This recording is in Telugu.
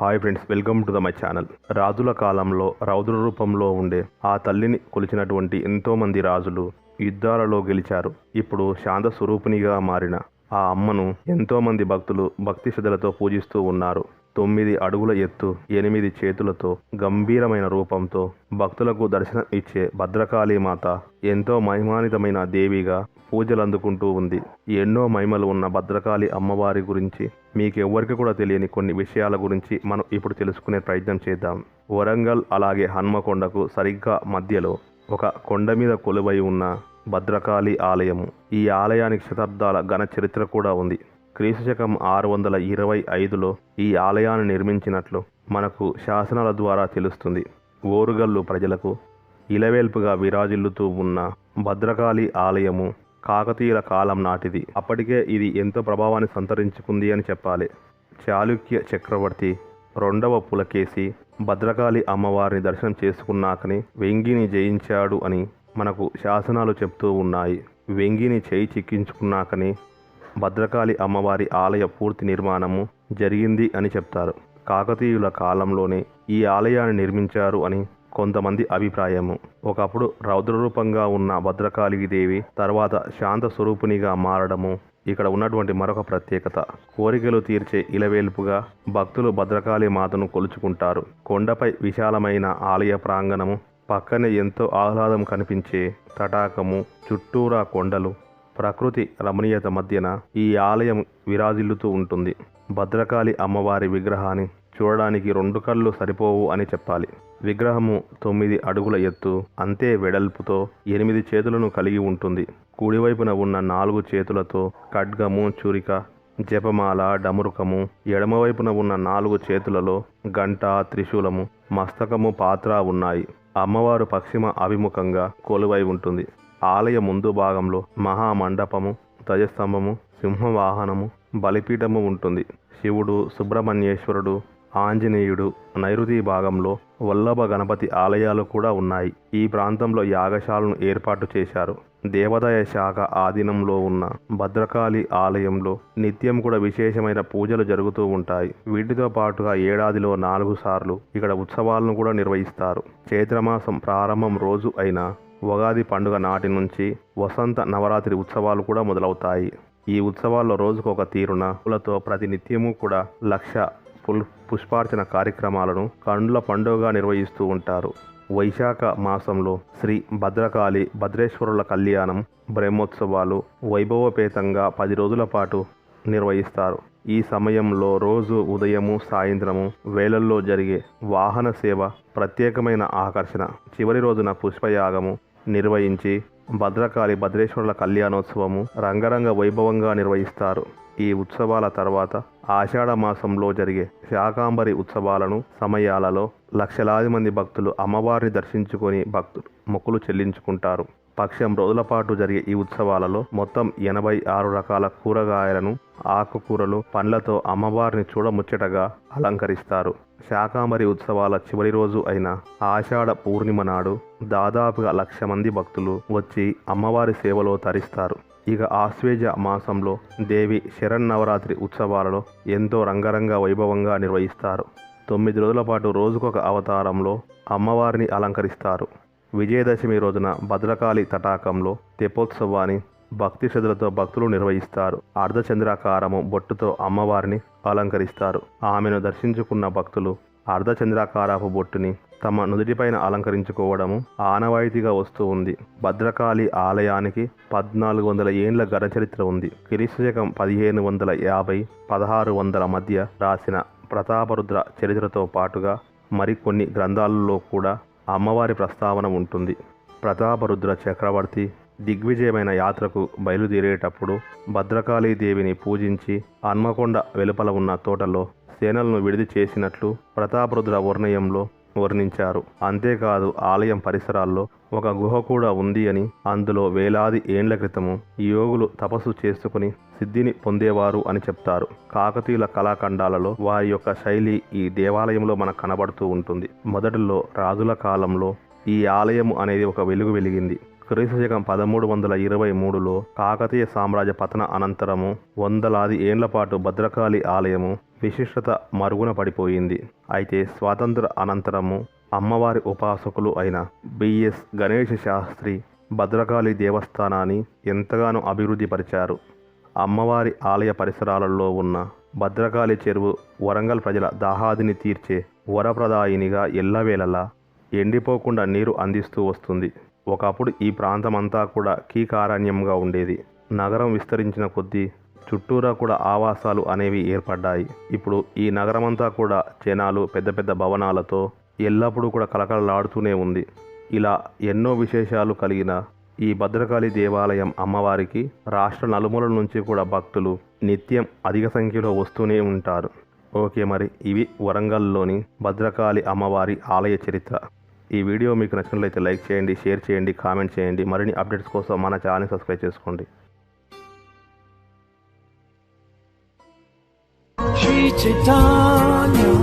Hi friends welcome to the my channel రాజుల కాలంలో రౌద్ర రూపంలో ఉండే ఆ తల్లిని కొలిచినటువంటి ఎంతోమంది రాజులు యుద్ధాలలో గెలిచారు. ఇప్పుడు శాంత స్వరూపిణిగా మారిన ఆ అమ్మను ఎంతోమంది భక్తులు భక్తి శ్రద్ధలతో పూజిస్తూ ఉన్నారు. తొమ్మిది అడుగుల ఎత్తు ఎనిమిది చేతులతో గంభీరమైన రూపంతో భక్తులకు దర్శనం ఇచ్చే భద్రకాళీ మాత ఎంతో మహిమానితమైన దేవిగా పూజలు అందుకుంటూ ఉంది. ఎన్నో మహిమలు ఉన్న భద్రకాళి అమ్మవారి గురించి మీకెవ్వరికి కూడా తెలియని కొన్ని విషయాల గురించి మనం ఇప్పుడు తెలుసుకునే ప్రయత్నం చేద్దాం. వరంగల్ అలాగే హన్మకొండకు సరిగ్గా మధ్యలో ఒక కొండ మీద కొలువై ఉన్న భద్రకాళి ఆలయము. ఈ ఆలయానికి శతాబ్దాల ఘన చరిత్ర కూడా ఉంది. క్రీస్తుశకం ఆరు వందల ఇరవై ఐదులో ఈ ఆలయాన్ని నిర్మించినట్లు మనకు శాసనాల ద్వారా తెలుస్తుంది. ఓరుగల్లు ప్రజలకు ఇలవేల్పుగా విరాజిల్లుతూ ఉన్న భద్రకాళి ఆలయము కాకతీయుల కాలం నాటిది. అప్పటికే ఇది ఎంతో ప్రభావాన్ని సంతరించుకుంది అని చెప్పాలి. చాళుక్య చక్రవర్తి రెండవ పులకేసి భద్రకాళి అమ్మవారిని దర్శనం చేసుకున్నాకని వెంగిని జయించాడు అని మనకు శాసనాలు చెప్తూ ఉన్నాయి. వెంగిని చేయి చిక్కించుకున్నాకని భద్రకాళి అమ్మవారి ఆలయ పూర్తి నిర్మాణము జరిగింది అని చెప్తారు. కాకతీయుల కాలంలోనే ఈ ఆలయాన్ని నిర్మించారు అని కొంతమంది అభిప్రాయము. ఒకప్పుడు రౌద్రరూపంగా ఉన్న భద్రకాళి దేవి తర్వాత శాంత స్వరూపిణిగా మారడము ఇక్కడ ఉన్నటువంటి మరొక ప్రత్యేకత. కోరికలు తీర్చే ఇలవేల్పుగా భక్తులు భద్రకాళి మాతను కొలుచుకుంటారు. కొండపై విశాలమైన ఆలయ ప్రాంగణము పక్కనే ఎంతో ఆహ్లాదం కనిపించే తటాకము చుట్టూరా కొండలు ప్రకృతి రమణీయత మధ్యన ఈ ఆలయం విరాజిల్లుతూ ఉంటుంది. భద్రకాళి అమ్మవారి విగ్రహాన్ని చూడడానికి రెండు కళ్ళు సరిపోవు అని చెప్పాలి. విగ్రహము తొమ్మిది అడుగుల ఎత్తు అంతే వెడల్పుతో ఎనిమిది చేతులను కలిగి ఉంటుంది. కుడివైపున ఉన్న నాలుగు చేతులతో ఖడ్గము చురిక జపమాల డమురుకము ఎడమవైపున ఉన్న నాలుగు చేతులలో గంట త్రిశూలము మస్తకము పాత్ర ఉన్నాయి. అమ్మవారు పశ్చిమ అభిముఖంగా కొలువై ఉంటుంది. ఆలయ ముందు భాగంలో మహామండపము ధ్వజస్తంభము సింహవాహనము బలిపీఠము ఉంటుంది. శివుడు సుబ్రహ్మణ్యేశ్వరుడు ఆంజనేయుడు నైరుతి భాగంలో వల్లభ గణపతి ఆలయాలు కూడా ఉన్నాయి. ఈ ప్రాంతంలో యాగశాలను ఏర్పాటు చేశారు. దేవాదాయ శాఖ ఆధీనంలో ఉన్న భద్రకాళి ఆలయంలో నిత్యం కూడా విశేషమైన పూజలు జరుగుతూ ఉంటాయి. వీటితో పాటుగా ఏడాదిలో నాలుగు సార్లు ఇక్కడ ఉత్సవాలను కూడా నిర్వహిస్తారు. చైత్రమాసం ప్రారంభం రోజు అయిన ఉగాది పండుగ నాటి నుంచి వసంత నవరాత్రి ఉత్సవాలు కూడా మొదలవుతాయి. ఈ ఉత్సవాల్లో రోజుకు ఒక తీరున పూలతో ప్రతి నిత్యము కూడా లక్ష పుల్ పుష్పార్చన కార్యక్రమాలను కండ్ల పండుగగా నిర్వహిస్తూ ఉంటారు. వైశాఖ మాసంలో శ్రీ భద్రకాళి భద్రేశ్వరుల కళ్యాణం బ్రహ్మోత్సవాలు వైభవపేతంగా పది రోజుల పాటు నిర్వహిస్తారు. ఈ సమయంలో రోజు ఉదయము సాయంత్రము వేళల్లో జరిగే వాహన సేవ ప్రత్యేకమైన ఆకర్షణ. చివరి రోజున పుష్పయాగము నిర్వహించి భద్రకాళి భద్రేశ్వరుల కళ్యాణోత్సవము రంగరంగ వైభవంగా నిర్వహిస్తారు. ఈ ఉత్సవాల తర్వాత ఆషాఢ మాసంలో జరిగే శాకాంబరి ఉత్సవాలను సమయాలలో లక్షలాది మంది భక్తులు అమ్మవారిని దర్శించుకొని భక్తులు మొక్కులు చెల్లించుకుంటారు. పక్షం రోజుల పాటు జరిగే ఈ ఉత్సవాలలో మొత్తం ఎనభై ఆరు రకాల కూరగాయలను ఆకుకూరలు పండ్లతో అమ్మవారిని చూడముచ్చటగా అలంకరిస్తారు. శాకాంబరి ఉత్సవాల చివరి రోజు అయిన ఆషాఢ పూర్ణిమ నాడు దాదాపుగా లక్ష మంది భక్తులు వచ్చి అమ్మవారి సేవలో తరిస్తారు. ఇక ఆశ్వేజ మాసంలో దేవి శరన్నవరాత్రి ఉత్సవాలలో ఎంతో రంగరంగ వైభవంగా నిర్వహిస్తారు. తొమ్మిది రోజుల పాటు రోజుకొక అవతారంలో అమ్మవారిని అలంకరిస్తారు. విజయదశమి రోజున భద్రకాళి తటాకంలో తెపోత్సవాన్ని భక్తి శ్రద్ధలతో భక్తులు నిర్వహిస్తారు. అర్ధచంద్రాకారము బొట్టుతో అమ్మవారిని అలంకరిస్తారు. ఆమెను దర్శించుకున్న భక్తులు అర్ధచంద్రాకారపు బొట్టుని తమ నుదుటిపైన అలంకరించుకోవడము ఆనవాయితీగా వస్తూ ఉంది. భద్రకాళి ఆలయానికి పద్నాలుగు వందల ఏండ్ల గణచరిత్ర ఉంది. క్రీస్తు శకం పదిహేను వందల యాభై పదహారు వందల మధ్య రాసిన ప్రతాపరుద్ర చరిత్రతో పాటుగా మరికొన్ని గ్రంథాలలో కూడా అమ్మవారి ప్రస్తావన ఉంటుంది. ప్రతాపరుద్ర చక్రవర్తి దిగ్విజయమైన యాత్రకు బయలుదేరేటప్పుడు భద్రకాళీ దేవిని పూజించి హన్మకొండ వెలుపల ఉన్న తోటలో సేనలను విడిది చేసినట్లు ప్రతాపరుద్ర వర్ణయంలో వర్ణించారు. అంతేకాదు ఆలయం పరిసరాల్లో ఒక గుహ కూడా ఉంది అని అందులో వేలాది ఏండ్ల క్రితము యోగులు తపస్సు చేసుకుని సిద్ధిని పొందేవారు అని చెప్తారు. కాకతీయుల కళాఖండాలలో వారి యొక్క శైలి ఈ దేవాలయంలో మనకు కనబడుతూ ఉంటుంది. మొదటిలో రాజుల కాలంలో ఈ ఆలయం అనేది ఒక వెలుగు వెలిగింది. క్రీస్తుశకం పదమూడు వందల ఇరవై మూడులో కాకతీయ సామ్రాజ్య పతన అనంతరము వందలాది ఏండ్ల పాటు భద్రకాళి ఆలయము విశిష్టత మరుగున పడిపోయింది. అయితే స్వాతంత్ర అనంతరము అమ్మవారి ఉపాసకులు అయిన బిఎస్ గణేష్ శాస్త్రి భద్రకాళి దేవస్థానాన్ని ఎంతగానో అభివృద్ధి పరిచారు అమ్మవారి ఆలయ పరిసరాలలో ఉన్న భద్రకాళి చెరువు వరంగల్ ప్రజల దాహాదిని తీర్చే వరప్రదాయినిగా ఎల్లవేళలా ఎండిపోకుండా నీరు అందిస్తూ వస్తుంది. ఒకప్పుడు ఈ ప్రాంతమంతా కూడా కీకారణ్యంగా ఉండేది. నగరం విస్తరించిన కొద్దీ చుట్టూరా కూడా ఆవాసాలు అనేవి ఏర్పడ్డాయి. ఇప్పుడు ఈ నగరమంతా కూడా జనాలు పెద్ద పెద్ద భవనాలతో ఎల్లప్పుడూ కూడా కలకలలాడుతూనే ఉంది. ఇలా ఎన్నో విశేషాలు కలిగిన ఈ భద్రకాళి దేవాలయం అమ్మవారికి రాష్ట్ర నలుమూలల నుంచి కూడా భక్తులు నిత్యం అధిక సంఖ్యలో వస్తూనే ఉంటారు. ఓకే మరి ఇవి వరంగల్లోని భద్రకాళి అమ్మవారి ఆలయ చరిత్ర. ఈ వీడియో మీకు నచ్చినట్లయితే లైక్ చేయండి షేర్ చేయండి కామెంట్ చేయండి. మరిన్ని అప్డేట్స్ కోసం మన ఛానల్ని సబ్స్క్రైబ్ చేసుకోండి. Sri